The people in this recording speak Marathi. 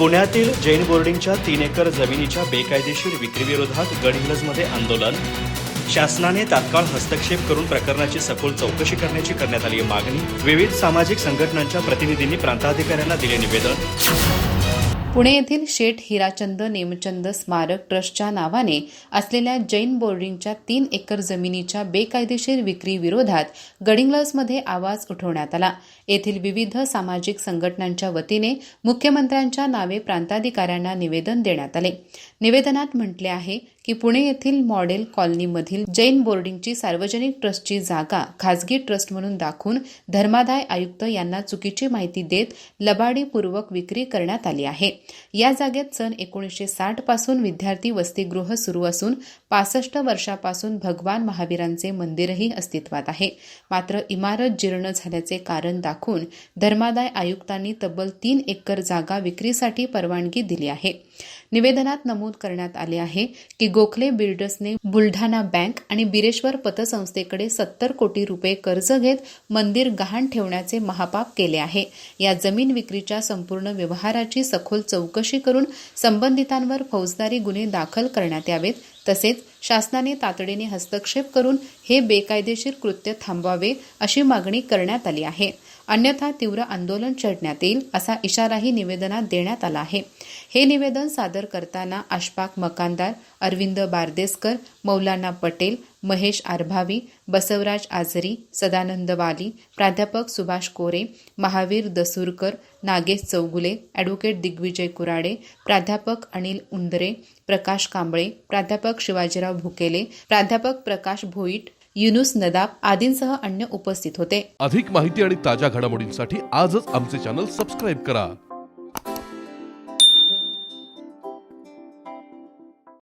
पुण्यातील जैन बोर्डिंगच्या तीन एकर जमिनीच्या बेकायदेशीर विक्रीविरोधात गडहिंग्लजमध्ये आंदोलन. शासनाने तात्काळ हस्तक्षेप करून प्रकरणाची सखोल चौकशी करण्याची करण्यात आली मागणी. विविध सामाजिक संघटनांच्या प्रतिनिधींनी प्रांताधिकाऱ्यांना दिले निवेदन. पुणे येथील शेठ हिराचंद नेमचंद स्मारक ट्रस्टच्या नावाने असलेल्या जैन बोर्डिंगच्या तीन एकर जमिनीच्या बेकायदेशीर विक्री विरोधात गडिंग्लजमध्ये आवाज उठवण्यात आला. येथील विविध सामाजिक संघटनांच्या वतीने मुख्यमंत्र्यांच्या नावे प्रांताधिकाऱ्यांना निवेदन देण्यात आले. निवेदनात म्हटले आहे की पुणे येथील मॉडेल कॉलनीमधील जैन बोर्डिंगची सार्वजनिक ट्रस्टची जागा खासगी ट्रस्ट म्हणून दाखवून धर्मादाय आयुक्त यांना चुकीची माहिती देत लबाडीपूर्वक विक्री करण्यात आली आहे. या जागेत सन एकोणीसशे साठपासून विद्यार्थी वसतिगृह सुरू असून पासष्ट वर्षापासून भगवान महावीरांचे मंदिरही अस्तित्वात आहे. मात्र इमारत जीर्ण झाल्याचे कारण दाखवून धर्मादाय आयुक्तांनी तब्बल तीन एकर जागा विक्रीसाठी परवानगी दिली आहे. निवेदनात नमूद करण्यात आले आहे की गोखले बिल्डर्सने बुलढाणा बँक आणि बिरेश्वर पतसंस्थेकडे सत्तर कोटी रुपये कर्ज घेत मंदिर गहाण ठेवण्याचे महापाप केले आहे. या जमीन विक्रीच्या संपूर्ण व्यवहाराची सखोल चौकशी करून संबंधितांवर फौजदारी गुन्हे दाखल करण्यात यावेत तसेच शासनाने तातडीने हस्तक्षेप करून हे बेकायदेशीर कृत्य थांबवावे अशी मागणी करण्यात आली आहे. अन्यथा तीव्र आंदोलन छेडण्यात येईल असा इशाराही निवेदनात देण्यात आला आहे. हे निवेदन सादर करताना आशपाक मकानदार अरविंद बारदेसकर मौलाना पटेल महेश आरभावी बसवराज आजरी सदानंद वाली प्राध्यापक सुभाष कोरे महावीर दसूरकर नागेश चौगुले ॲडव्होकेट दिग्विजय कुराडे प्राध्यापक अनिल उंदरे प्रकाश कांबळे प्राध्यापक शिवाजीराव भुकेले प्राध्यापक प्रकाश भोईट युनुस नदाब आदींसह अन्य उपस्थित होते. अधिक माहिती आणि ताज्या घडामोडींसाठी आजच आमचे चॅनल सबस्क्राईब करा.